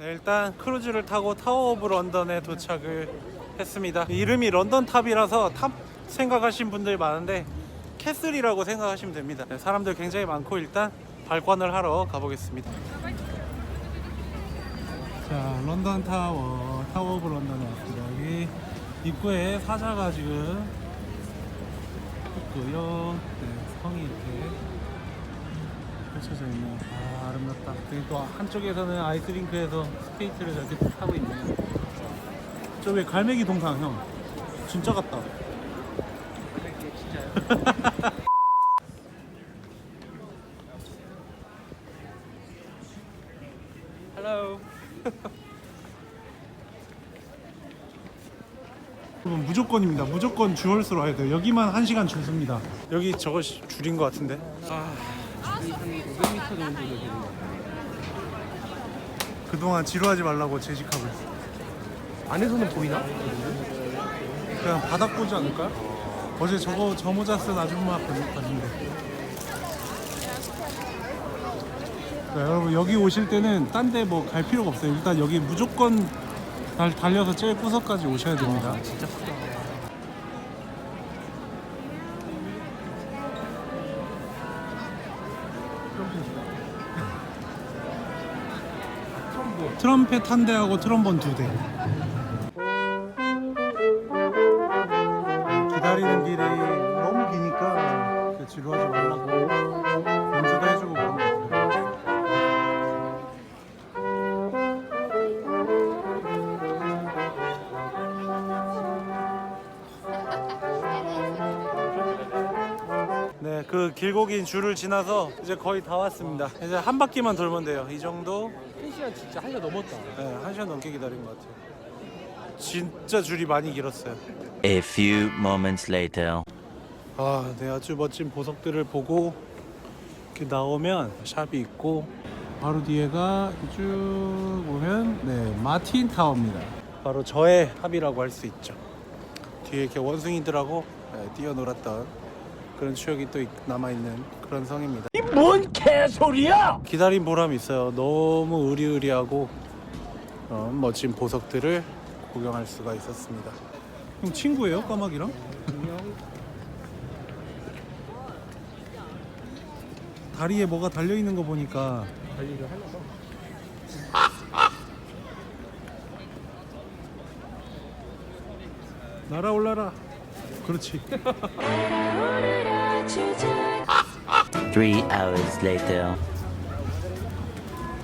네, 일단 크루즈를 타고 타워 오브 런던에 도착을 했습니다. 이름이 런던 탑이라서 탑 생각하신 분들이 많은데 캐슬이라고 생각하시면 됩니다. 네, 사람들 굉장히 많고 일단 발권을 하러 가보겠습니다. 자, 런던 타워, 타워 오브 런던에 왔습니다. 여기 입구에 사자가 지금 있고요. 네, 성이 이렇게 펼쳐져 있네요. 아, 아름답다. 여기 또 한쪽에서는 아이스링크에서 스케이트를 저렇게 타고 있네요. 저 왜 갈매기 동상 형? 진짜 같다. Hello. 여러분 무조건입니다. 무조건 주얼스로 와야 돼요. 여기만 1시간 줄 섭니다. 여기 저거 시- 줄인 것 같은데. 아, 한 500m 정도 되는 그동안 지루하지 말라고 재직하고 있어. 안에서는 보이나? 그냥 바닥 보지 않을까? 어제 저거 저 모자 쓴 아줌마 봤는데. 자, 여러분 여기 오실 때는 딴 데 뭐 갈 필요가 없어요. 일단 여기 무조건 달, 달려서 제일 구석까지 오셔야 됩니다. 진짜 크다. 트럼펫 한 대하고 트럼본 두 대. 기다리는 길이 너무 기니까 그 지루하지 말라고 연주도 해주고 그런 거. 네, 그 길고 긴 줄을 지나서 이제 거의 다 왔습니다. 이제 한 바퀴만 돌면 돼요. 이 정도 1 시간 진짜 한시간 넘었다. 네, 한 시간 넘게 기다린 것 같아요. 진짜 줄이 많이 길었어요. A few moments later. 아, 네, 아주 멋진 보석들을 보고 이렇게 나오면 샵이 있고 바로 뒤에가 쭉 보면 네, 마틴 타워입니다. 바로 저의 합이라고 할 수 있죠. 뒤에 이렇게 원숭이들하고 네, 뛰어놀았던 그런 추억이 또 남아 있는 그런 성입니다. 뭔 개소리야! 기다린 보람이 있어요. 너무 의리의리하고 어, 멋진 보석들을 구경할 수가 있었습니다. 형 친구예요, 까마귀랑? 다리에 뭐가 달려 있는 거 보니까. 날아올라라. 그렇지. Three hours later.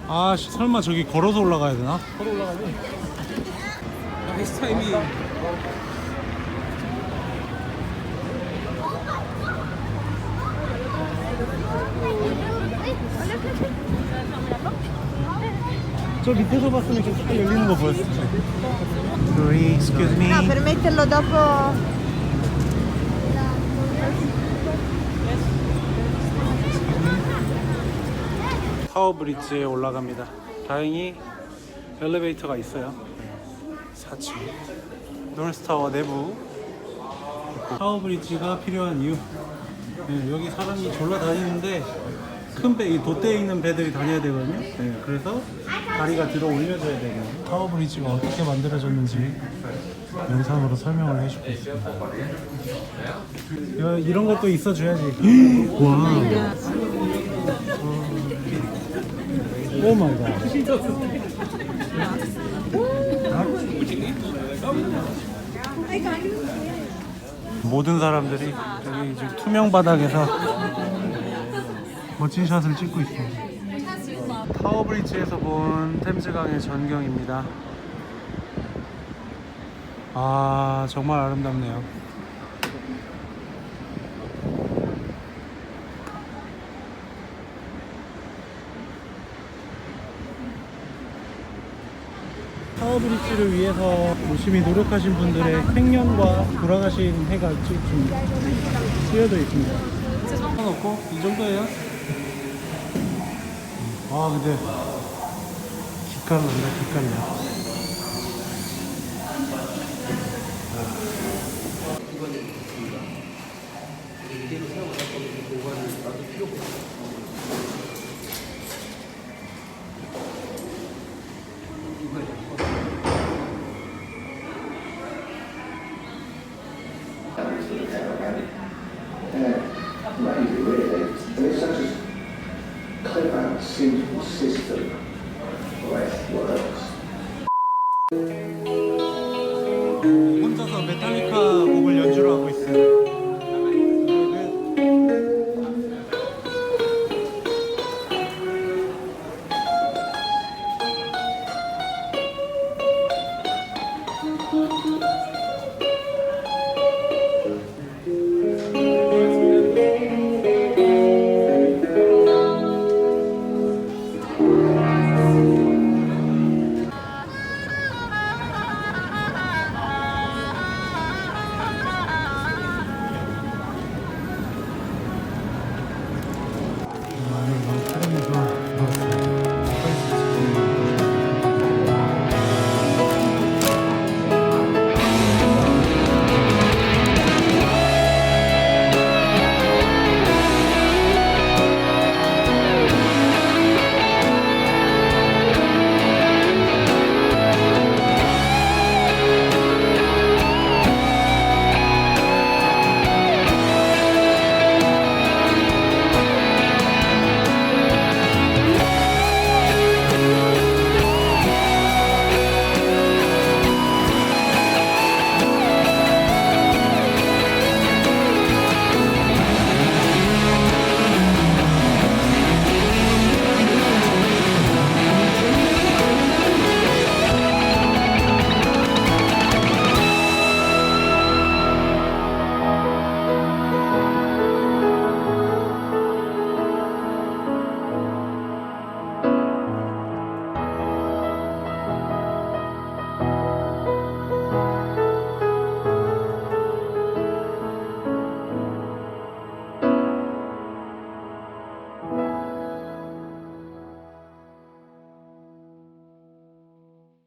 아, 씨, 설마 저기 걸어서 올라가야 되나? 걸어 올라가면 페이스타임이 저 밑에서 봤으면 이렇게 딱 열리는 거 보였을 텐데. Sorry, excuse me. No, per metterlo dopo. 타워 브릿지에 올라갑니다. 다행히 엘리베이터가 있어요. 4층. 노스타워 내부. 타워 브릿지가 필요한 이유. 네, 여기 사람이 졸라 다니는데 큰 배, 이 돛대에 있는 배들이 다녀야 되거든요. 네, 그래서 다리가 들어 올려져야 되고. 타워 브릿지가 어떻게 만들어졌는지 영상으로 설명을 해주고 있습니다. 야, 이런 것도 있어줘야지. 와. 오 마이 갓. 모든 사람들이 여기 지금 투명 바닥에서 멋진 샷을 찍고 있습니다. 타워 브릿지에서 본 템즈강의 전경입니다. 아 정말 아름답네요. 타워 브릿지를 위해서 열심히 노력하신 분들의 생년과 돌아가신 해가 지금 쓰여져 있습니다. 상관없고 이 정도예요. 아 근데 기깔 난다 기깔나. 네.